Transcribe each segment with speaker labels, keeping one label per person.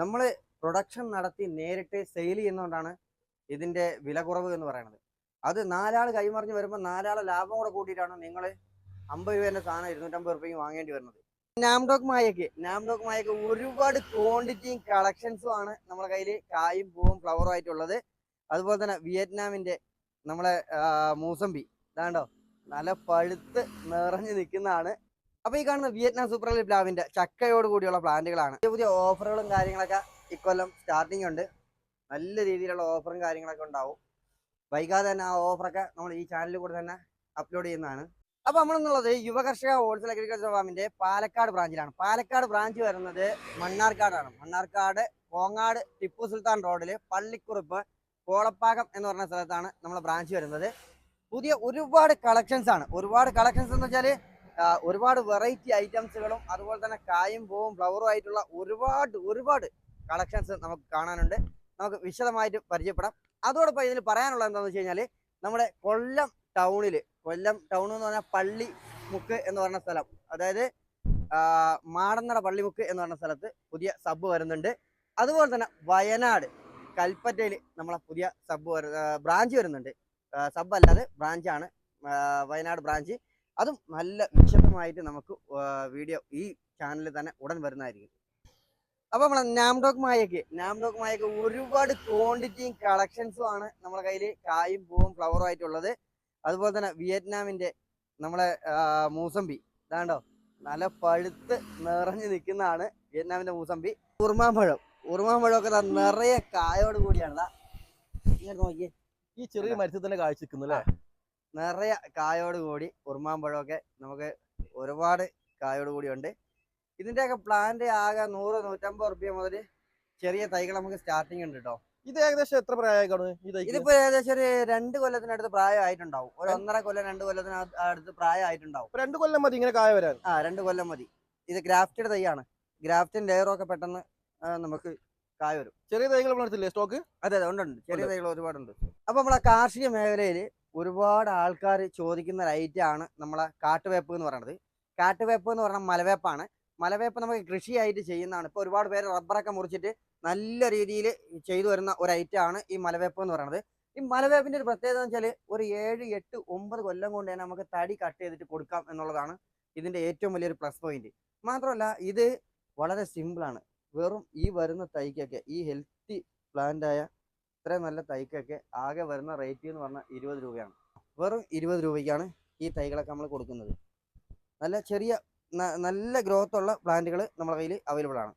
Speaker 1: നമ്മൾ പ്രൊഡക്ഷൻ നടത്തി നേരിട്ട് സെയിൽ ചെയ്യുന്നതുകൊണ്ടാണ് ഇതിന്റെ വില കുറവ് എന്ന് പറയുന്നത്. അത് നാലാൾ കൈമറിഞ്ഞ് വരുമ്പോൾ നാലാളെ ലാഭം കൂടെ കൂട്ടിയിട്ടാണ് നിങ്ങൾ അമ്പത് രൂപേന്റെ സാധനം ഇരുന്നൂറ്റമ്പത് റുപ്യക്ക് വാങ്ങേണ്ടി വരുന്നത്. നാംഡോക്ക് മായക്ക് നാംഡോക്ക് മായക്ക് ഒരുപാട് ക്വാണ്ടിറ്റിയും കളക്ഷൻസും ആണ് നമ്മുടെ കയ്യിൽ കായും പൂവും ഫ്ലവറും ആയിട്ടുള്ളത്. അതുപോലെ തന്നെ വിയറ്റ്നാമിന്റെ നമ്മളെ മൂസമ്പി. ഇതാണ്ടോ? നല്ല പഴുത്ത് നിറഞ്ഞു നിൽക്കുന്നതാണ് അപ്പൊ ഈ കാണുന്ന വിയറ്റ്നാം സൂപ്പർ പ്ലാവിന്റെ ചക്കയോട് കൂടിയുള്ള പ്ലാന്റുകളാണ്. പുതിയ പുതിയ ഓഫറുകളും കാര്യങ്ങളൊക്കെ ഇക്കൊല്ലം സ്റ്റാർട്ടിംഗ് ഉണ്ട്. നല്ല രീതിയിലുള്ള ഓഫറും കാര്യങ്ങളൊക്കെ ഉണ്ടാവും. വൈകാതെ തന്നെ ആ ഓഫറൊക്കെ നമ്മൾ ഈ ചാനലിൽ കൂടെ തന്നെ അപ്ലോഡ് ചെയ്യുന്നതാണ്. അപ്പൊ നമ്മളെന്നുള്ളത് യുവകർഷക ഹോൾസെയിൽ അഗ്രികൾച്ചർ ഫാമിന്റെ പാലക്കാട് ബ്രാഞ്ചിലാണ് പാലക്കാട് ബ്രാഞ്ച് വരുന്നത് മണ്ണാർക്കാടാണ്. മണ്ണാർക്കാട് കോങ്ങാട് ടിപ്പു സുൽത്താൻ റോഡിൽ പള്ളിക്കുറിപ്പ് കോളപ്പാകം എന്ന് പറഞ്ഞ സ്ഥലത്താണ് നമ്മളെ ബ്രാഞ്ച് വരുന്നത്. പുതിയ ഒരുപാട് കളക്ഷൻസ് ആണ്. ഒരുപാട് കളക്ഷൻസ് എന്ന് വെച്ചാൽ ഒരുപാട് വെറൈറ്റി ഐറ്റംസുകളും അതുപോലെ തന്നെ കായും പൂവും ഫ്ലവറും ആയിട്ടുള്ള ഒരുപാട് ഒരുപാട് കളക്ഷൻസ് നമുക്ക് കാണാനുണ്ട്. നമുക്ക് വിശദമായിട്ട് പരിചയപ്പെടാം. അതോടൊപ്പം ഇതിൽ പറയാനുള്ളത് എന്താണെന്ന് വെച്ച് കഴിഞ്ഞാൽ നമ്മുടെ കൊല്ലം ടൗണിൽ കൊല്ലം ടൗൺ എന്ന് പറഞ്ഞാൽ പള്ളി മുക്ക് എന്ന് പറഞ്ഞ സ്ഥലം. അതായത് മാടന്നട പള്ളിമുക്ക് എന്ന് പറഞ്ഞ സ്ഥലത്ത് പുതിയ സബ് വരുന്നുണ്ട്. അതുപോലെ തന്നെ വയനാട് കൽപ്പറ്റയിൽ നമ്മളെ പുതിയ സബ് ബ്രാഞ്ച് വരുന്നുണ്ട്. സബ് അല്ലാതെ ബ്രാഞ്ചാണ് വയനാട് ബ്രാഞ്ച് അതും നല്ല വിശദമായിട്ട് നമുക്ക് വീഡിയോ ഈ ചാനലിൽ തന്നെ ഉടൻ വരുന്നതായിരിക്കും. അപ്പൊ നമ്മളെ നാംഡോക് മായക്ക് നാംഡോക് മായക്ക് ഒരുപാട് ക്വാണ്ടിറ്റിയും കളക്ഷൻസും ആണ് നമ്മുടെ കയ്യിൽ കായും പൂവും ഫ്ലവറും ആയിട്ടുള്ളത്. അതുപോലെ തന്നെ വിയറ്റ്നാമിന്റെ നമ്മളെ മൂസമ്പി. ഇതാണ്ടോ? നല്ല പഴുത്ത് നിറഞ്ഞു നിൽക്കുന്നതാണ് വിയറ്റ്നാമിന്റെ മൂസമ്പി. ഉറുമാമ്പഴം ഉറുമാമ്പഴമൊക്കെ നിറയെ കായോട് കൂടിയാണ്. നോക്കിയേ.
Speaker 2: ഈ ചെറിയ മരത്തിൽ തന്നെ കാഴ്ച നിൽക്കുന്നു അല്ലേ
Speaker 1: നിറയെ കായോട് കൂടി ഉറുമാമ്പഴമൊക്കെ നമുക്ക് ഒരുപാട് കായോട് കൂടി ഉണ്ട്. ഇതിന്റെയൊക്കെ പ്ലാന്റ് ആകെ നൂറ് നൂറ്റമ്പത് റുപ്യ മുതൽ ചെറിയ തൈകൾ നമുക്ക് സ്റ്റാർട്ടിങ് ഉണ്ട് കേട്ടോ
Speaker 2: ഇത് ഏകദേശം എത്ര പ്രായമായി കാണും ഈ തൈക്ക്?
Speaker 1: ഇതിപ്പോ ഏകദേശം ഒരു രണ്ട് കൊല്ലത്തിനടുത്ത് പ്രായമായിട്ടുണ്ടാവും. ഒരു ഒന്നര കൊല്ലം രണ്ട് കൊല്ലത്തിന് അടുത്ത് പ്രായമായിട്ടുണ്ടാവും.
Speaker 2: രണ്ട് കൊല്ലം മതി ഇങ്ങനെ കായ വരാൻ?
Speaker 1: ആ രണ്ട് കൊല്ലം മതി. ഇത് ഗ്രാഫ്റ്റഡ് തൈയാണ്. ഗ്രാഫ്റ്റിൻ ലെയറൊക്കെ പെട്ടെന്ന് നമുക്ക് കായ വരും.
Speaker 2: ചെറിയ തൈകൾ വളർത്തില്ലേ സ്റ്റോക്ക്
Speaker 1: അതെ അതെ ഉണ്ട് ചെറിയ. തൈകൾ ഒരുപാടുണ്ട്. അപ്പൊ നമ്മളെ കാർഷിക മേഖലയിൽ ഒരുപാട് ആൾക്കാർ ചോദിക്കുന്ന ഒരു ഐറ്റം ആണ് നമ്മളെ കാട്ടുവേപ്പ് എന്ന് പറയുന്നത് കാട്ടുവേപ്പ് എന്ന് പറഞ്ഞാൽ മലവേപ്പാണ്. മലവേപ്പ് നമുക്ക് കൃഷിയായിട്ട് ചെയ്യുന്നതാണ്. ഇപ്പോൾ ഒരുപാട് പേര് റബ്ബറൊക്കെ മുറിച്ചിട്ട് നല്ല രീതിയിൽ ചെയ്തു വരുന്ന ഒരു ഐറ്റം ആണ് ഈ മലവേപ്പ് എന്ന് പറയുന്നത് ഈ മലവേപ്പിന്റെ ഒരു പ്രത്യേകത എന്ന് വെച്ചാൽ ഒരു ഏഴ് എട്ട് ഒമ്പത് കൊല്ലം കൊണ്ട് തന്നെ നമുക്ക് തടി കട്ട് ചെയ്തിട്ട് കൊടുക്കാം എന്നുള്ളതാണ് ഇതിന്റെ ഏറ്റവും വലിയൊരു പ്ലസ് പോയിന്റ് മാത്രമല്ല ഇത് വളരെ സിമ്പിളാണ് വെറും ഈ വരുന്ന തൈക്കൊക്കെ ഈ ഹെൽത്തി പ്ലാന്റായ ഇത്രയും നല്ല തൈക്കൊക്കെ ആകെ വരുന്ന റേറ്റ് എന്ന് പറഞ്ഞാൽ ഇരുപത് രൂപയാണ്. വെറും ഇരുപത് രൂപയ്ക്കാണ് ഈ തൈകളൊക്കെ നമ്മൾ കൊടുക്കുന്നത്. നല്ല ചെറിയ നല്ല ഗ്രോത്ത് ഉള്ള പ്ലാന്റുകൾ നമ്മുടെ കയ്യിൽ അവൈലബിൾ ആണ്.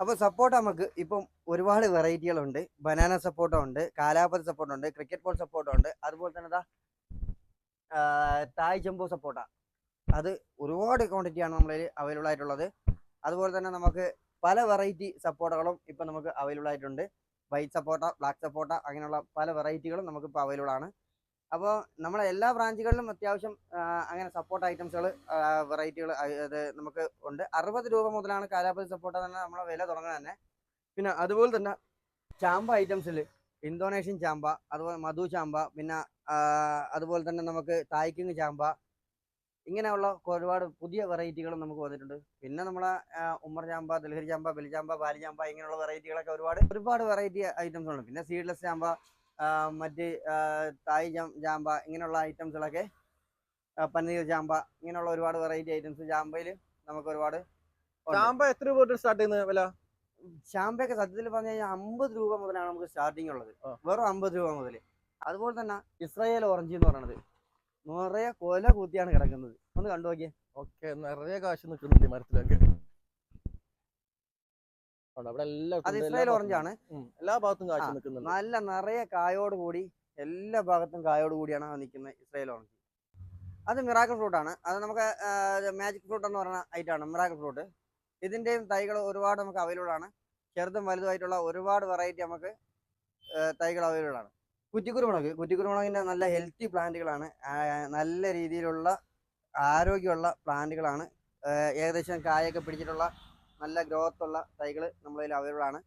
Speaker 1: അപ്പോൾ സപ്പോർട്ട് നമുക്ക് ഇപ്പം ഒരുപാട് വെറൈറ്റികളുണ്ട് ബനാന സപ്പോർട്ടും ഉണ്ട് കാലാപതി സപ്പോർട്ടും ഉണ്ട് ക്രിക്കറ്റ് ബോൾ സപ്പോർട്ടും ഉണ്ട്. അതുപോലെ തന്നെ ദാ, തായ് ജംബോ സപ്പോർട്ട അത് ഒരുപാട് ക്വാണ്ടിറ്റിയാണ് നമ്മളിൽ അവൈലബിൾ ആയിട്ടുള്ളത്. അതുപോലെ തന്നെ നമുക്ക് പല വെറൈറ്റി സപ്പോർട്ടുകളും ഇപ്പം നമുക്ക് അവൈലബിൾ ആയിട്ടുണ്ട്. വൈറ്റ് സപ്പോർട്ട ബ്ലാക്ക് സപ്പോർട്ട അങ്ങനെയുള്ള പല വെറൈറ്റികളും നമുക്കിപ്പോൾ അവൈലബിൾ ആണ്. അപ്പോൾ നമ്മളെ എല്ലാ ബ്രാഞ്ചുകളിലും അത്യാവശ്യം അങ്ങനെ സപ്പോർട്ട് ഐറ്റംസുകൾ വെറൈറ്റികൾ അത് നമുക്ക് ഉണ്ട്. അറുപത് രൂപ മുതലാണ് കാലാപതി സപ്പോർട്ട തന്നെ നമ്മളെ വില തുടങ്ങുന്നത് തന്നെ. പിന്നെ അതുപോലെ തന്നെ ചാമ്പ ഐറ്റംസിൽ ഇന്തോനേഷ്യൻ ചാമ്പ അതുപോലെ മധു ചാമ്പ പിന്നെ അതുപോലെ തന്നെ നമുക്ക് തായ്ക്കിങ് ചാമ്പ ഇങ്ങനെയുള്ള ഒരുപാട് പുതിയ വെറൈറ്റികളും നമുക്ക് വന്നിട്ടുണ്ട്. പിന്നെ നമ്മളെ ഉമ്മർ ചാമ്പ ദൽഹരി ചാമ്പ ബലി ചാമ്പ ബാലി ചാമ്പ ഇങ്ങനെയുള്ള വെറൈറ്റികളൊക്കെ ഒരുപാട് ഒരുപാട് വെറൈറ്റി ഐറ്റംസ് ഉണ്ട്. പിന്നെ സീഡ്ലെസ് ചാമ്പ മറ്റ് തായ് ചാമ്പ ഇങ്ങനെയുള്ള ഐറ്റംസുകളൊക്കെ പനീർ പന്നീർ ചാമ്പ ഇങ്ങനെയുള്ള ഒരുപാട് വെറൈറ്റി ഐറ്റംസ് ചാമ്പയിൽ നമുക്ക് ഒരുപാട്.
Speaker 2: ചാമ്പ എത്ര രൂപ സ്റ്റാർട്ട് ചെയ്യുന്നത് വില?
Speaker 1: ചാമ്പയൊക്കെ സത്യത്തിൽ പറഞ്ഞു കഴിഞ്ഞാൽ അമ്പത് രൂപ മുതലാണ് നമുക്ക് സ്റ്റാർട്ടിങ് ഉള്ളത്. വെറും അമ്പത് രൂപ മുതൽ അതുപോലെ തന്നെ ഇസ്രായേൽ ഓറഞ്ച് എന്ന് പറയുന്നത്. നിറയെ കൊല കൂത്തിയാണ് കിടക്കുന്നത്. ഒന്ന് കണ്ടു നോക്കിയേ.
Speaker 2: ഓക്കെ നിറയെ കാശ് നിൽക്കുന്നുണ്ട് മരത്തിലൊക്കെ.
Speaker 1: അത് ഇസ്രായേൽ. ഓറഞ്ച് ആണ്
Speaker 2: എല്ലാ ഭാഗത്തും കാശ് നിൽക്കുന്നുണ്ട്.
Speaker 1: നല്ല നിറയെ കായോട് കൂടി എല്ലാ ഭാഗത്തും കായോട് കൂടിയാണ് നിൽക്കുന്നത് നിൽക്കുന്ന ഇസ്രായേൽ ഓറഞ്ച്. അത് മിറാക്കിൾ ഫ്രൂട്ട് ആണ്. അത് നമുക്ക് മാജിക് ഫ്രൂട്ട് എന്ന് പറയുന്ന ഐറ്റം ആണ് മിറാക്കിൾ ഫ്രൂട്ട്. ഇതിന്റെയും തൈകൾ ഒരുപാട് നമുക്ക് അവൈലബിൾ ആണ്. ചെറുതും വലുതുമായിട്ടുള്ള ഒരുപാട് വെറൈറ്റി നമുക്ക് തൈകൾ അവൈലബിൾ ആണ്. കുറ്റിക്കുരുമുളക്. കുറ്റിക്കുരുമുളകിന്റെ നല്ല ഹെൽത്തി പ്ലാന്റുകളാണ്. നല്ല രീതിയിലുള്ള ആരോഗ്യമുള്ള പ്ലാന്റുകളാണ്. ഏകദേശം കായൊക്കെ പിടിച്ചിട്ടുള്ള നല്ല ഗ്രോത്ത് ഉള്ള തൈകൾ നമ്മളതിൽ അവൈലബിൾ ആണ്.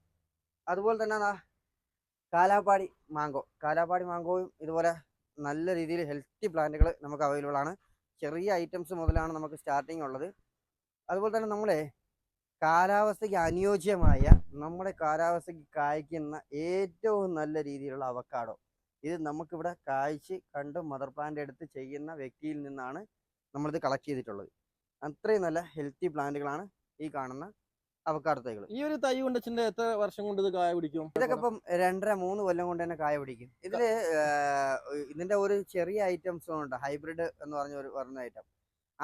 Speaker 1: അതുപോലെ തന്നെ കാലാപ്പാടി മാങ്കോ കാലാപ്പാടി മാങ്കോയും ഇതുപോലെ നല്ല രീതിയിൽ ഹെൽത്തി പ്ലാന്റുകൾ നമുക്ക് അവൈലബിൾ ആണ്. ചെറിയ ഐറ്റംസ് മുതലാണ് നമുക്ക് സ്റ്റാർട്ടിങ് ഉള്ളത്. അതുപോലെ തന്നെ നമ്മളെ കാലാവസ്ഥയ്ക്ക് അനുയോജ്യമായ നമ്മുടെ കാലാവസ്ഥയ്ക്ക് കായ്ക്കുന്ന ഏറ്റവും നല്ല രീതിയിലുള്ള അവക്കാടോ ഇത് നമുക്കിവിടെ കായ്ച്ച് കണ്ട് മദർ പ്ലാന്റ് എടുത്ത് ചെയ്യുന്ന വ്യക്തിയിൽ നിന്നാണ് നമ്മളിത് കളക്ട് ചെയ്തിട്ടുള്ളത്. അത്രയും നല്ല ഹെൽത്തി പ്ലാന്റുകളാണ് ഈ കാണുന്ന അവക്കാടോ തൈകൾ
Speaker 2: ഈ ഒരു തൈ കൊണ്ടച്ചിന്റെ എത്ര വർഷം കൊണ്ട് ഇത് കായ പിടിക്കും?
Speaker 1: ഇതൊക്കെ ഇപ്പം രണ്ടര മൂന്ന് കൊല്ലം കൊണ്ട് തന്നെ കായ പിടിക്കും. ഇതിൽ ഇതിന്റെ ഒരു ചെറിയ ഐറ്റംസ് ഉണ്ട്. ഹൈബ്രിഡ് എന്ന് പറഞ്ഞ ഒരു പറഞ്ഞ ഐറ്റം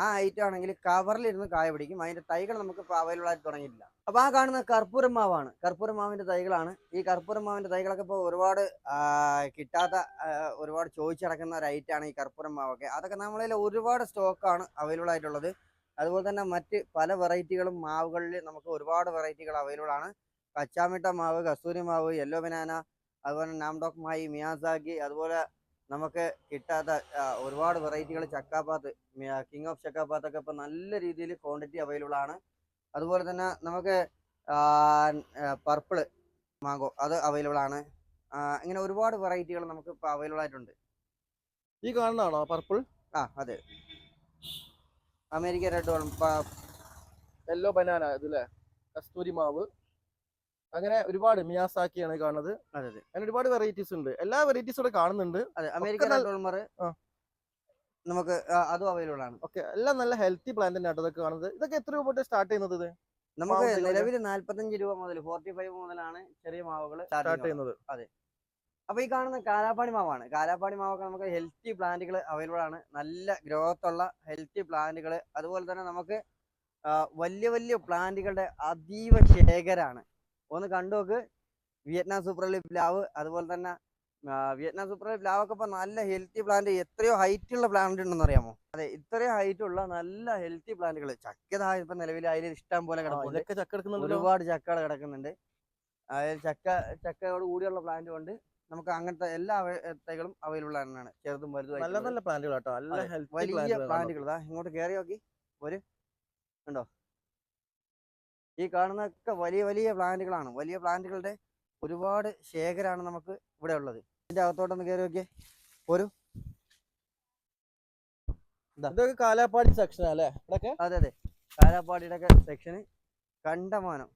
Speaker 1: ആ ഐറ്റം ആണെങ്കിൽ കവറിലിരുന്ന് കായ പിടിക്കും. അതിന്റെ തൈകൾ നമുക്ക് ഇപ്പോൾ അവൈലബിൾ ആയിട്ട് തുടങ്ങിയിട്ടില്ല. അപ്പൊ ആ കാണുന്ന കർപ്പൂരം മാവിന്റെ തൈകളാണ്. ഈ കർപ്പൂരം മാവിന്റെ തൈകളൊക്കെ ഇപ്പോൾ ഒരുപാട് കിട്ടാത്ത ഒരുപാട് ചോദിച്ചടക്കുന്ന ഒരു ഐറ്റാണ് ഈ കർപ്പൂരം മാവൊക്കെ. അതൊക്കെ നമ്മളതിൽ ഒരുപാട് സ്റ്റോക്കാണ് അവൈലബിൾ ആയിട്ടുള്ളത്. അതുപോലെ തന്നെ മറ്റ് പല വെറൈറ്റികളും മാവുകളിൽ നമുക്ക് ഒരുപാട് വെറൈറ്റികൾ അവൈലബിൾ ആണ്. കച്ചാമിട്ട മാവ് കസ്തൂരി മാവ് യെല്ലോ ബനാന അതുപോലെ നാംഡോക് മായി മിയാസാക്കി അതുപോലെ നമുക്ക് കിട്ടാത്ത ഒരുപാട് വെറൈറ്റികൾ ചക്കാപ്പാത്ത് കിങ് ഓഫ് ചക്കാപ്പാത്തൊക്കെ ഇപ്പം നല്ല രീതിയിൽ ക്വാണ്ടിറ്റി അവൈലബിൾ ആണ്. അതുപോലെ തന്നെ നമുക്ക് പർപ്പിൾ മാങ്കോ അത് അവൈലബിൾ ആണ്. ഇങ്ങനെ ഒരുപാട് വെറൈറ്റികൾ നമുക്ക് ഇപ്പോൾ അവൈലബിൾ ആയിട്ടുണ്ട്.
Speaker 2: ഈ കാണുന്നതാണോ പർപ്പിൾ
Speaker 1: ആ അതെ. അമേരിക്ക റെഡ്
Speaker 2: യെല്ലോ ബനാന ഇതില്ലേ? കസ്തൂരി മാവ്. അങ്ങനെ ഒരുപാട് മിയാസാക്കിയാണ് കാണുന്നത്.
Speaker 1: അതെ അതെ.
Speaker 2: അങ്ങനെ ഒരുപാട് വെറൈറ്റീസ് ഉണ്ട്. എല്ലാ വെറൈറ്റീസും ഇവിടെ കാണുന്നുണ്ട്.
Speaker 1: അതെ
Speaker 2: അമേരിക്കൻ.
Speaker 1: നമുക്ക് അതും അവൈലബിൾ ആണ്.
Speaker 2: ഓക്കെ എല്ലാം നല്ല ഹെൽത്തി പ്ലാന്റ് തന്നെയാണ് ഇതൊക്കെ കാണുന്നത്. ഇതൊക്കെ എത്ര രൂപ തൊട്ട് സ്റ്റാർട്ട് ചെയ്യുന്നത് ഇത്?
Speaker 1: നമുക്ക് നിലവിൽ നാല്പത്തഞ്ച് രൂപ മുതൽ ഫോർട്ടി ഫൈവ് മുതലാണ് ചെറിയ മാവുകൾ
Speaker 2: സ്റ്റാർട്ട് ചെയ്യുന്നത്. അതെ.
Speaker 1: അപ്പൊ ഈ കാണുന്ന കാലാപ്പാടി മാവാണ്. കാലാപ്പാടി മാവൊക്കെ നമുക്ക് ഹെൽത്തി പ്ലാന്റുകൾ അവൈലബിൾ ആണ്. നല്ല ഗ്രോത്ത് ഉള്ള ഹെൽത്തി പ്ലാന്റുകൾ അതുപോലെ തന്നെ നമുക്ക് വലിയ വലിയ പ്ലാന്റുകളുടെ അതീവ ശേഖരാണ്. ഒന്ന് കണ്ടു നോക്ക്. വിയറ്റ്നാം സൂപ്പർ ലീഫ് പ്ലാവ് അതുപോലെ തന്നെ വിയറ്റ്നാം സൂപ്പർ ലീഫ് പ്ലാവ് ഒക്കെ ഇപ്പൊ നല്ല ഹെൽത്തി പ്ലാന്റ് എത്രയോ ഹൈറ്റ് ഉള്ള പ്ലാന്റ് ഉണ്ടെന്ന് അറിയാമോ? അതെ ഇത്രയും ഹൈറ്റ് ഉള്ള നല്ല ഹെൽത്തി പ്ലാന്റുകൾ ചക്കതാ ഇപ്പൊ നിലവിൽ അതിൽ ഇഷ്ടം പോലെ
Speaker 2: കിടക്കും
Speaker 1: ഒരുപാട് ചക്കകൾ കിടക്കുന്നുണ്ട്. അതായത് ചക്ക ചക്കയോട് കൂടിയുള്ള പ്ലാന്റ് കൊണ്ട് നമുക്ക് അങ്ങനത്തെ എല്ലാ തൈകളും അവൈലബിൾ ആണ് ചെറുതും വലുതും
Speaker 2: നല്ല നല്ല പ്ലാന്റുകൾ കേട്ടോ നല്ല ഹെൽത്തി
Speaker 1: വലിയ പ്ലാന്റുകൾ. ഇങ്ങോട്ട് കയറി നോക്കി. ഒരു ഉണ്ടോ ഈ കാണുന്നൊക്കെ വലിയ വലിയ പ്ലാന്റുകളാണ്. വലിയ പ്ലാന്റുകളുടെ ഒരുപാട് ശേഖരമാണ് നമുക്ക് ഇവിടെ ഉള്ളത്. ഇതിന്റെ അകത്തോട്ടൊന്ന് കയറി നോക്കിയേ.
Speaker 2: ഒരു ഇതൊക്കെ കാലാപ്പാടി സെക്ഷൻ അല്ലേ? ഇവിടൊക്കെ
Speaker 1: അതെ അതെ. കാലാപ്പാടിയുടെ ഒക്കെ സെക്ഷന് കണ്ടമാനം.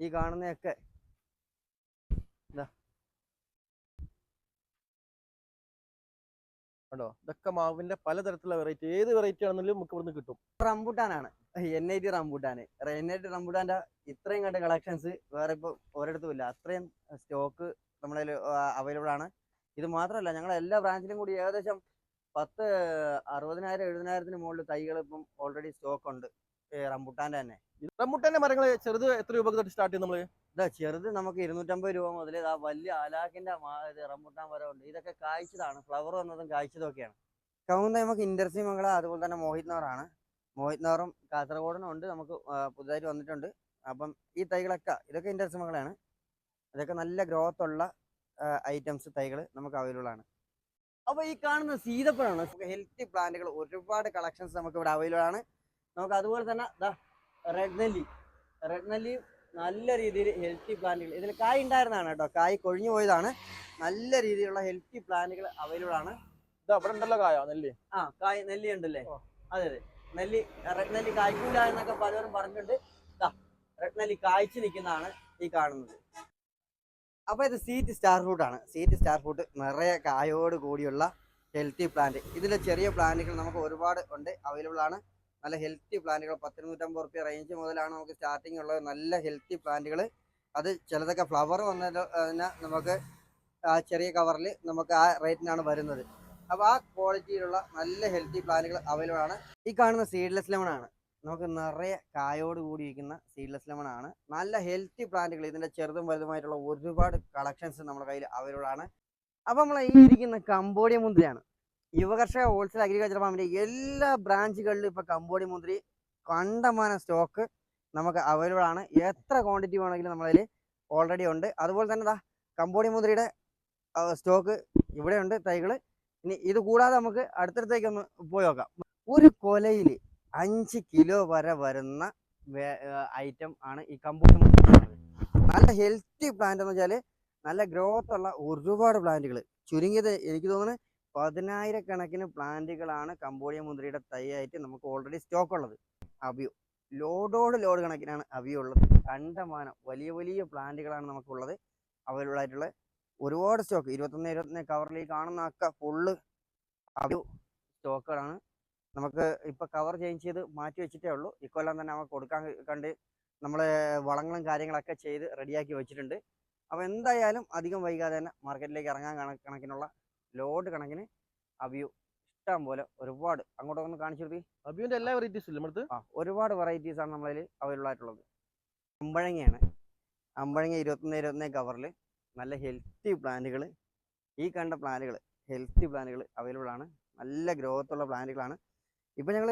Speaker 1: ഈ കാണുന്നതൊക്കെ
Speaker 2: കണ്ടോ? ഇതൊക്കെ മാവിന്റെ പലതരത്തിലുള്ള വെറൈറ്റി ഏത് വെറൈറ്റി ആണെങ്കിലും നമുക്ക് ഇവിടുന്ന് കിട്ടും.
Speaker 1: റംബുട്ടാനാണ്. എൻ ഐ ടി റംബുട്ടാന്. എൻ ഐ ടി റംബുട്ടാന്റെ ഇത്രയും കണ്ട കളക്ഷൻസ് വേറെ ഇപ്പോൾ ഒരിടത്തും ഇല്ല. അത്രയും സ്റ്റോക്ക് നമ്മളതിൽ അവൈലബിൾ ആണ്. ഇത് മാത്രമല്ല ഞങ്ങൾ എല്ലാ ബ്രാഞ്ചിലും കൂടി ഏകദേശം പത്ത് അറുപതിനായിരം എഴുപതിനായിരത്തിന് മുകളിൽ തൈകൾ ഇപ്പം ഓൾറെഡി സ്റ്റോക്ക് ഉണ്ട്. റംബുട്ടാന്റെ റംബൂട്ടാന്റെ തന്നെ.
Speaker 2: റംബുട്ടാന്റെ മരങ്ങൾ ചെറുത് എത്ര രൂപ തൊട്ട് സ്റ്റാർട്ട് ചെയ്യും നമ്മൾ?
Speaker 1: ഇതാ ചെറുത് നമുക്ക് ഇരുന്നൂറ്റമ്പത് രൂപ മുതൽ ഇതാ വലിയ ആലാക്കിന്റെ മാ വരെ ഉണ്ട്. ഇതൊക്കെ കായ്ച്ചതാണ്. ഫ്ലവർ വന്നതും കായ്ച്ചതും ഒക്കെയാണ്. കവുന്ന നമുക്ക് ഇൻഡർസി മംഗള അതുപോലെ തന്നെ മോഹിത് നോറാണ് മോഹിത് നോറും കാസർഗോഡിനും ഉണ്ട്. നമുക്ക് പുതുതായിട്ട് വന്നിട്ടുണ്ട്. അപ്പം ഈ തൈകളൊക്കെ ഇതൊക്കെ ഇൻഡർസി മംഗളയാണ്. ഇതൊക്കെ നല്ല ഗ്രോത്ത് ഉള്ള ഐറ്റംസ് തൈകൾ നമുക്ക് അവൈലബിൾ ആണ്. അപ്പോൾ ഈ കാണുന്ന സീതപ്പഴമാണ് ഹെൽത്തി പ്ലാന്റുകൾ ഒരുപാട് കളക്ഷൻസ് നമുക്ക് ഇവിടെ അവൈലബിൾ ആണ്. നമുക്ക് അതുപോലെ തന്നെ റെഡ് നെല്ലി. റെഡ് നെല്ലി നല്ല രീതിയിൽ ഹെൽത്തി പ്ലാന്റുകൾ ഇതിൽ കായ് ഉണ്ടായിരുന്നതാണ് കേട്ടോ. കായ് കൊഴിഞ്ഞു പോയതാണ്. നല്ല രീതിയിലുള്ള ഹെൽത്തി പ്ലാന്റുകൾ അവൈലബിൾ ആണ്.
Speaker 2: ഇത് അവിടെ ഉണ്ടല്ലോ കായ നെല്ലി.
Speaker 1: ആ കായ് നെല്ലി ഉണ്ടല്ലേ അതെ അതെ. നെല്ലി റെഡ് നെല്ലി കായ്ക്കൂല എന്നൊക്കെ പലരും പറഞ്ഞിട്ടുണ്ട്. റെഡ് നെല്ലി കായ്ച്ചു നിൽക്കുന്നതാണ് ഈ കാണുന്നത്. അപ്പൊ ഇത് സീറ്റ് സ്റ്റാർ ഫ്രൂട്ട് ആണ്. സീറ്റ് സ്റ്റാർ ഫ്രൂട്ട് നിറയെ കായോട് കൂടിയുള്ള ഹെൽത്തി പ്ലാന്റ് ഇതിലെ ചെറിയ പ്ലാന്റുകൾ നമുക്ക് ഒരുപാട് ഉണ്ട് അവൈലബിൾ ആണ്. നല്ല ഹെൽത്തി പ്ലാന്റുകൾ പത്തിരുന്നൂറ്റമ്പത് റുപ്യ റേഞ്ച് മുതലാണ് നമുക്ക് സ്റ്റാർട്ടിംഗ് ഉള്ളത്. നല്ല ഹെൽത്തി പ്ലാന്റുകൾ അത് ചിലതൊക്കെ ഫ്ലവർ വന്നതിന് നമുക്ക് ആ ചെറിയ കവറിൽ നമുക്ക് ആ റേറ്റിനാണ് വരുന്നത്. അപ്പോൾ ആ ക്വാളിറ്റിയിലുള്ള നല്ല ഹെൽത്തി പ്ലാന്റുകൾ അവൈലബിൾ ആണ്. ഈ കാണുന്ന സീഡ്ലെസ് ലെമൺ ആണ്. നമുക്ക് നിറയെ കായോട് കൂടിയിരിക്കുന്ന സീഡ്ലെസ് ലെമൺ ആണ്. നല്ല ഹെൽത്തി പ്ലാന്റുകൾ ഇതിന്റെ ചെറുതും വലുതുമായിട്ടുള്ള ഒരുപാട് കളക്ഷൻസ് നമ്മുടെ കയ്യിൽ അവൈലബിൾ ആണ്. അപ്പോൾ നമ്മൾ ഈ ഇരിക്കുന്ന കമ്പോഡിയ മുന്തിരിയാണ്. യുവകർഷക ഹോൾസെയിൽ അഗ്രികൾച്ചർ ഫാമിന്റെ എല്ലാ ബ്രാഞ്ചുകളിലും ഇപ്പൊ കമ്പോടി മുന്തിരി കണ്ടമാനം സ്റ്റോക്ക് നമുക്ക് അവൈലബിൾ ആണ്. എത്ര ക്വാണ്ടിറ്റി വേണമെങ്കിലും നമ്മളതിൽ ഓൾറെഡി ഉണ്ട്. അതുപോലെ തന്നെ ദാ കമ്പോടി മുന്തിരിയുടെ സ്റ്റോക്ക് ഇവിടെയുണ്ട് തൈകൾ ഇനി ഇത് കൂടാതെ നമുക്ക് അടുത്തടുത്തേക്ക് ഒന്ന് പോയി നോക്കാം. ഒരു കൊലയിൽ അഞ്ച് കിലോ വരെ വരുന്ന ഐറ്റം ആണ് ഈ കമ്പോടി മുന്തിരി നല്ല ഹെൽത്തി പ്ലാന്റ് എന്ന് വെച്ചാൽ നല്ല ഗ്രോത്ത് ഉള്ള ഒരുപാട് പ്ലാന്റുകൾ ചുരുങ്ങിയത് എനിക്ക് തോന്നുന്നു പതിനായിരക്കണക്കിന് പ്ലാന്റുകളാണ് കമ്പോഡിയ മുന്തിരിയുടെ തൈയായിട്ട് നമുക്ക് ഓൾറെഡി സ്റ്റോക്ക് ഉള്ളത്. അവിയോ. ലോഡോട് ലോഡ് കണക്കിനാണ് അവിയോ ഉള്ളത്. കണ്ടമാനം വലിയ വലിയ പ്ലാന്റുകളാണ് നമുക്കുള്ളത്. അവൈലബിൾ ഒരുപാട് സ്റ്റോക്ക് ഇരുപത്തൊന്ന് ഇരുപത്തൊന്ന് കവറിൽ കാണുന്ന ഒക്കെ ഫുള്ള് അവിയോ സ്റ്റോക്കുകളാണ് നമുക്ക് ഇപ്പം കവർ ചേഞ്ച് ചെയ്ത് മാറ്റി വെച്ചിട്ടേ ഉള്ളൂ. ഇക്കൊല്ലം തന്നെ നമുക്ക് കൊടുക്കാൻ കണ്ട് നമ്മൾ വളങ്ങളും കാര്യങ്ങളൊക്കെ ചെയ്ത് റെഡിയാക്കി വെച്ചിട്ടുണ്ട്. അപ്പോൾ എന്തായാലും അധികം വൈകാതെ തന്നെ മാർക്കറ്റിലേക്ക് ഇറങ്ങാൻ കണക്കിനുള്ള ലോഡ് കണക്കിന് അബിയു ഇഷ്ടം പോലെ ഒരുപാട് അങ്ങോട്ടൊന്ന് കാണിച്ചു കൊടുത്തി
Speaker 2: അബിയുടെ എല്ലാ വെറൈറ്റീസും ഇല്ലേ നമ്മുടെ
Speaker 1: ആ ഒരുപാട് വെറൈറ്റീസ് ആണ് നമ്മളതിൽ അവൈലബിൾ ആയിട്ടുള്ളത് അമ്പഴങ്ങയാണ്. അമ്പഴങ്ങ ഇരുപത്തൊന്ന് ഇരുപത്തൊന്ന് കവറിൽ നല്ല ഹെൽത്തി പ്ലാന്റുകൾ ഈ കണ്ട പ്ലാന്റുകൾ ഹെൽത്തി പ്ലാന്റുകൾ അവൈലബിൾ ആണ് നല്ല ഗ്രോത്തുള്ള പ്ലാന്റുകളാണ് ഇപ്പം ഞങ്ങൾ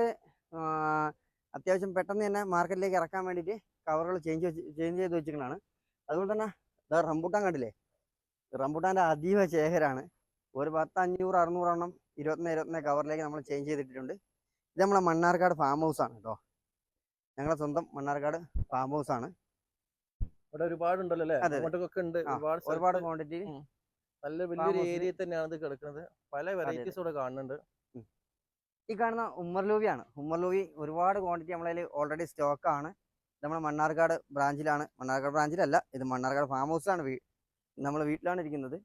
Speaker 1: അത്യാവശ്യം പെട്ടെന്ന് തന്നെ മാർക്കറ്റിലേക്ക് ഇറക്കാൻ വേണ്ടിയിട്ട് കവറുകൾ ചേഞ്ച് വെച്ച് ചേഞ്ച് ചെയ്ത് വെച്ചിരിക്കുന്നതാണ് അതുകൊണ്ട് തന്നെ റംബൂട്ടാൻ കണ്ടില്ലേ? റംബൂട്ടാന്റെ അതീവ ശേഖരാണ്. ഒരു പത്ത് അഞ്ഞൂറ് അറുന്നൂറെണ്ണം ഇരുപത്തൊന്ന് ഇരുപത്തൊന്ന് കവറിലേക്ക് നമ്മൾ ചേഞ്ച് ചെയ്തിട്ടുണ്ട് ഇത് നമ്മളെ മണ്ണാർക്കാട് ഫാം ഹൗസ് ആണ് കേട്ടോ ഞങ്ങളുടെ സ്വന്തം മണ്ണാർക്കാട് ഫാം ഹൗസ് ആണ്
Speaker 2: ഇവിടെ ഒരുപാട് ഉണ്ടല്ലോ അല്ലേ. അങ്ങോട്ടൊക്കെ ഉണ്ട്. ഒരുപാട്
Speaker 1: ഒരുപാട് ക്വാണ്ടിറ്റി
Speaker 2: നല്ല വലിയൊരു ഏരിയ തന്നെയാണ് ഇത് കിടക്കുന്നത്. പല വെറൈറ്റീസ് ഇവിടെ കാണുന്നുണ്ട്.
Speaker 1: ഈ കാണുന്ന ഉമ്മർ ലൂവിയാണ് ഉമ്മർ ലൂവി ഒരുപാട് ക്വാണ്ടിറ്റി നമ്മളതിൽ ഓൾറെഡി സ്റ്റോക്ക് ആണ്. ഇത് നമ്മുടെ മണ്ണാർക്കാട് ബ്രാഞ്ചിലാണ് മണ്ണാർക്കാട് ബ്രാഞ്ചിലല്ല ഇത് മണ്ണാർക്കാട് ഫാം ഹൗസിലാണ് വീ നമ്മൾ വീട്ടിലാണ് ഇരിക്കുന്നത്.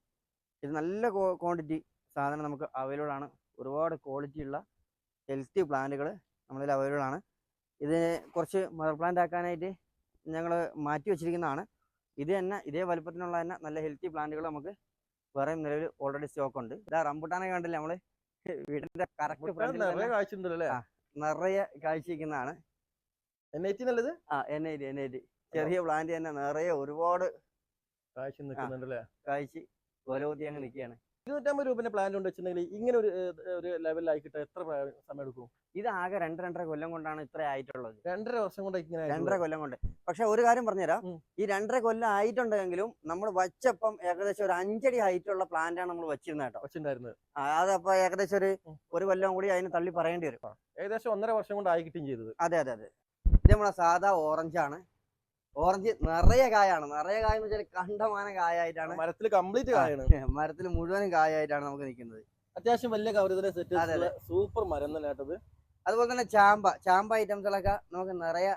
Speaker 1: ഇത് നല്ല ക്വാണ്ടിറ്റി സാധനം നമുക്ക് അവൈലബിൾ ആണ്. ഒരുപാട് ക്വാളിറ്റി ഉള്ള ഹെൽത്തി പ്ലാന്റുകൾ നമ്മളിൽ അവൈലബിൾ ആണ്. ഇത് കുറച്ച് മദർ പ്ലാന്റ് ആക്കാനായിട്ട് ഞങ്ങൾ മാറ്റി വെച്ചിരിക്കുന്നതാണ്. ഇത് തന്നെ ഇതേ വലുപ്പത്തിനുള്ള തന്നെ നല്ല ഹെൽത്തി പ്ലാന്റുകൾ നമുക്ക് വേറെ നിലവിൽ ഓൾറെഡി സ്റ്റോക്ക് ഉണ്ട്. ഇതാ റംബുട്ടാനെ കണ്ടില്ല നമ്മൾ? വീടിന്റെ കറക്റ്റ്
Speaker 2: നിറയെ കാഴ്ച ഉണ്ടല്ലോ? അല്ലേ
Speaker 1: ആ. നിറയെ കാഴ്ചയ്ക്കുന്നതാണ്
Speaker 2: എൻ ഐ ടി നല്ലത്?
Speaker 1: ആ N I T N I T ചെറിയ പ്ലാന്റ് തന്നെ നിറയെ ഒരുപാട്
Speaker 2: കാഴ്ച
Speaker 1: കാഴ്ച അങ്ങ് നിൽക്കുകയാണ്
Speaker 2: ഇരുന്നൂറ്റമ്പത് രൂപന്റെ പ്ലാൻ കൊണ്ട് വെച്ചിട്ടുണ്ടെങ്കിൽ ഇങ്ങനെ ഒരു ഒരു ലെവലിലായി കിട്ടാൻ എത്ര സമയം എടുക്കും?
Speaker 1: ഇത് ആകെ രണ്ട് രണ്ടര കൊല്ലം കൊണ്ടാണ് ഇത്ര ആയിട്ടുള്ളത്.
Speaker 2: രണ്ടര വർഷം കൊണ്ട് ഇങ്ങനെ
Speaker 1: രണ്ടര കൊല്ലം കൊണ്ട്. പക്ഷെ ഒരു കാര്യം പറഞ്ഞുതരാം. ഈ രണ്ടര കൊല്ലം ആയിട്ടുണ്ടെങ്കിലും നമ്മൾ വച്ചപ്പം ഏകദേശം ഒരു അഞ്ചടി ഹൈറ്റ് ഉള്ള പ്ലാന്റ് ആണ് നമ്മൾ വെച്ചിരുന്നത് കേട്ടോ.
Speaker 2: വെച്ചിട്ടുണ്ടായിരുന്നത്.
Speaker 1: അതപ്പോ ഏകദേശം ഒരു ഒരു കൊല്ലം കൂടി അതിന് തള്ളി പറയേണ്ടി വരും.
Speaker 2: ഏകദേശം ഒന്നര വർഷം കൊണ്ട് ആയി കിട്ടുകയും ചെയ്തത്.
Speaker 1: അതെ അതെ അതെ. ഇത് നമ്മളെ സാധാ ഓറഞ്ചാണ് ആണ്. ഓറഞ്ച് നിറയെ കായാണ്. നിറയെ കായ എന്ന് വെച്ചാൽ കണ്ടമാന കായായിട്ടാണ്.
Speaker 2: മരത്തിൽ കംപ്ലീറ്റ്. കായാണ്.
Speaker 1: മരത്തിൽ മുഴുവനും കായായിട്ടാണ് നമുക്ക് നിൽക്കുന്നത്.
Speaker 2: അത്യാവശ്യം വലിയ
Speaker 1: അതെ,
Speaker 2: സെറ്റ് സൂപ്പർ മരം തന്നെ കേട്ടത്.
Speaker 1: അതുപോലെ തന്നെ ചാമ്പ ചാമ്പ ഐറ്റംസുകളൊക്കെ നമുക്ക് നിറയെ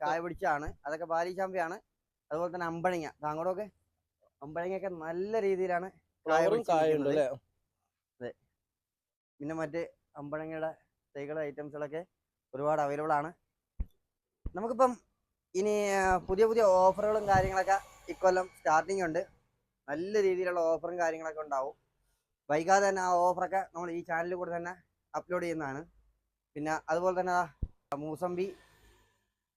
Speaker 1: കായ പിടിച്ചാണ് അതൊക്കെ ബാലി ചാമ്പയാണ്. അതുപോലെ തന്നെ അമ്പഴങ്ങ. താങ്കളൊക്കെ അമ്പഴങ്ങയൊക്കെ നല്ല രീതിയിലാണ്
Speaker 2: അതെ.
Speaker 1: പിന്നെ മറ്റ് അമ്പഴങ്ങയുടെ തൈകളുടെ ഐറ്റംസുകളൊക്കെ ഒരുപാട് അവൈലബിൾ ആണ്. നമുക്കിപ്പം ഇനി പുതിയ പുതിയ ഓഫറുകളും കാര്യങ്ങളൊക്കെ ഇക്കൊല്ലം സ്റ്റാർട്ടിംഗ് ഉണ്ട്. നല്ല രീതിയിലുള്ള ഓഫറും കാര്യങ്ങളൊക്കെ ഉണ്ടാവും. വൈകാതെ തന്നെ ആ ഓഫറൊക്കെ നമ്മൾ ഈ ചാനലിൽ കൂടെ തന്നെ അപ്ലോഡ് ചെയ്യുന്നതാണ്. പിന്നെ അതുപോലെ തന്നെ മൂസമ്പി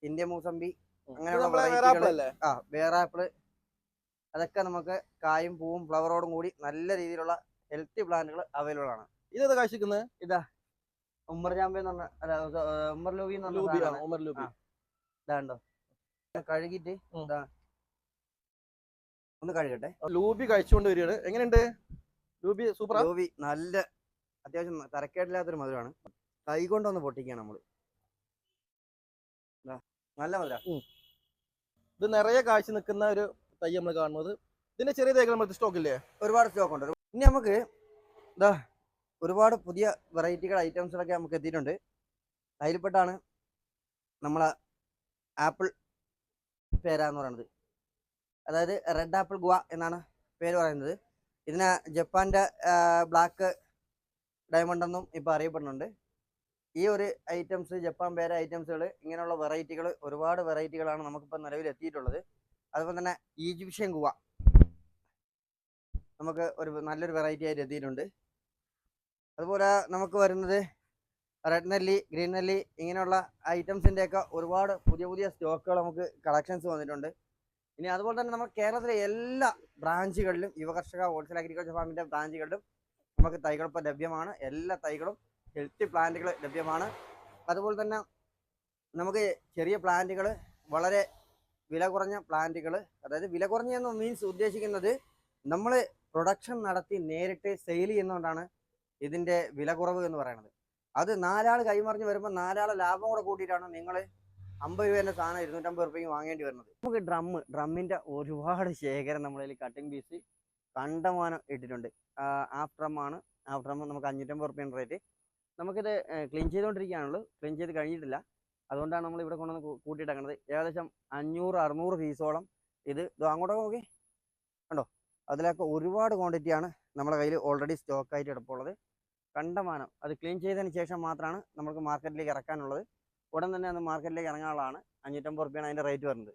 Speaker 1: ഇന്ത്യ മൂസമ്പി
Speaker 2: ഇത്
Speaker 1: അങ്ങനെയുള്ള ആ വേറാപ്പിൾ അതൊക്കെ നമുക്ക് കായും പൂവും ഫ്ലവറോടും കൂടി നല്ല രീതിയിലുള്ള ഹെൽത്തി പ്ലാന്റുകൾ അവൈലബിൾ ആണ്.
Speaker 2: ഇതെന്താ കാശിക്കുന്നത് ഇതാ
Speaker 1: ഉമ്മർ ചാമ്പ എന്ന് പറഞ്ഞ ഉമ്മർ ലൂബി എന്ന് പറഞ്ഞ. ഇതാണ്ടോ കഴുകിട്ട് എന്താ ഒന്ന് കഴുകട്ടെ.
Speaker 2: ലൂബി കഴിച്ചുകൊണ്ട് വരികയാണ്. എങ്ങനെയുണ്ട്? ലൂബി സൂപ്പർ
Speaker 1: ലൂബി നല്ല അത്യാവശ്യം തരക്കേടില്ലാത്തൊരു മധുരമാണ് കൈ കൊണ്ടൊന്ന് പൊട്ടിക്കുകയാണ് നമ്മൾ. നല്ല മധുര.
Speaker 2: ഇത് നിറയെ കാഴ്ച നിൽക്കുന്ന ഒരു തൈ നമ്മൾ കാണുന്നത്. ഇതിന്റെ ചെറിയ തൈകൾ നമ്മൾ സ്റ്റോക്ക് ഇല്ലേ
Speaker 1: ഒരുപാട് സ്റ്റോക്ക് ഉണ്ട് ഇനി നമുക്ക് ഇതാ ഒരുപാട് പുതിയ വെറൈറ്റികൾ ഐറ്റംസുകളൊക്കെ നമുക്ക് എത്തിയിട്ടുണ്ട്. അതിൽപ്പെട്ടാണ് നമ്മളെ ആപ്പിൾ പേര എന്ന് പറയുന്നത് അതായത് റെഡ് ആപ്പിൾ ഗുവ എന്നാണ് പേര് പറയുന്നത്. ഇതിനെ ജപ്പാന്റെ ബ്ലാക്ക് ഡയമണ്ട് എന്നും ഇപ്പോൾ അറിയപ്പെടുന്നുണ്ട്. ഈ ഒരു ഐറ്റംസ് ജപ്പാൻ പേര ഐറ്റംസുകൾ ഇങ്ങനെയുള്ള വെറൈറ്റികൾ ഒരുപാട് വെറൈറ്റികളാണ് നമുക്കിപ്പോൾ നിലവിൽ എത്തിയിട്ടുള്ളത്. അതുപോലെ തന്നെ ഈജിപ്ഷ്യൻ ഗുവ നമുക്ക് ഒരു നല്ലൊരു വെറൈറ്റി ആയിട്ട് എത്തിയിട്ടുണ്ട്. അതുപോലെ നമുക്ക് വരുന്നത് റെഡ് നെല്ലി ഗ്രീൻ നെല്ലി ഇങ്ങനെയുള്ള ഐറ്റംസിന്റെ ഒക്കെ ഒരുപാട് പുതിയ പുതിയ സ്റ്റോക്കുകൾ നമുക്ക് കളക്ഷൻസ് വന്നിട്ടുണ്ട്. ഇനി അതുപോലെ തന്നെ നമ്മൾ കേരളത്തിലെ എല്ലാ ബ്രാഞ്ചുകളിലും യുവകർഷക ഹോൾസെയിൽ അഗ്രികൾച്ചർ ഫാമിന്റെ ബ്രാഞ്ചുകളിലും നമുക്ക് തൈകൾ ലഭ്യമാണ്. എല്ലാ തൈകളും ഹെൽത്തി പ്ലാന്റുകൾ ലഭ്യമാണ്. അതുപോലെ തന്നെ നമുക്ക് ചെറിയ പ്ലാന്റുകൾ വളരെ വില കുറഞ്ഞ പ്ലാന്റുകൾ അതായത് വില കുറഞ്ഞെന്ന് മീൻസ് ഉദ്ദേശിക്കുന്നത് നമ്മൾ പ്രൊഡക്ഷൻ നടത്തി നേരിട്ട് സെയിൽ ചെയ്യുന്നതുകൊണ്ടാണ് ഇതിന്റെ വില കുറവ് എന്ന് പറയുന്നത്. അത് നാലാൾ കൈമറിഞ്ഞ് വരുമ്പോൾ നാലാളെ ലാഭം കൂടെ കൂട്ടിയിട്ടാണ് നിങ്ങൾ അമ്പത് രൂപേന്റെ സാധനം ഇരുന്നൂറ്റമ്പത് റുപ്യക്ക് വാങ്ങേണ്ടി വരുന്നത്. നമുക്ക് ഡ്രമ്മ് ഡ്രമ്മിന്റെ ഒരുപാട് ശേഖരം നമ്മളതിൽ കട്ടിങ് പീസ് കണ്ടമാനം ഇട്ടിട്ടുണ്ട്. ഹാഫ് ഡ്രമ്മാണ് ഹാഫ് ഡ്രം നമുക്ക് അഞ്ഞൂറ്റമ്പത് റുപ്യേന്റെ റേറ്റ് നമുക്കിത് ക്ലീൻ ചെയ്തുകൊണ്ടിരിക്കുകയാണുള്ളൂ ക്ലീൻ ചെയ്ത് കഴിഞ്ഞിട്ടില്ല. അതുകൊണ്ടാണ് നമ്മൾ ഇവിടെ കൊണ്ടുവന്ന് കൂട്ടിയിട്ടേക്കുന്നത് ഏകദേശം അഞ്ഞൂറ് അറുന്നൂറ് പീസോളം ഇത്. അങ്ങോട്ടൊക്കെ നോക്കി. കണ്ടോ? അതിലൊക്കെ ഒരുപാട് ക്വാണ്ടിറ്റിയാണ് നമ്മുടെ കയ്യിൽ ഓൾറെഡി സ്റ്റോക്കായിട്ട് എടുപ്പുള്ളത്. കണ്ടമാനം അത് ക്ലീൻ ചെയ്തതിന് ശേഷം മാത്രമാണ് നമുക്ക് മാർക്കറ്റിലേക്ക് ഇറക്കാനുള്ളത്. ഉടൻ തന്നെ അത് മാർക്കറ്റിലേക്ക് ഇറങ്ങാനുള്ളതാണ് അഞ്ഞൂറ്റമ്പത് റുപ്യാണ് അതിന്റെ റേറ്റ് വരുന്നത്.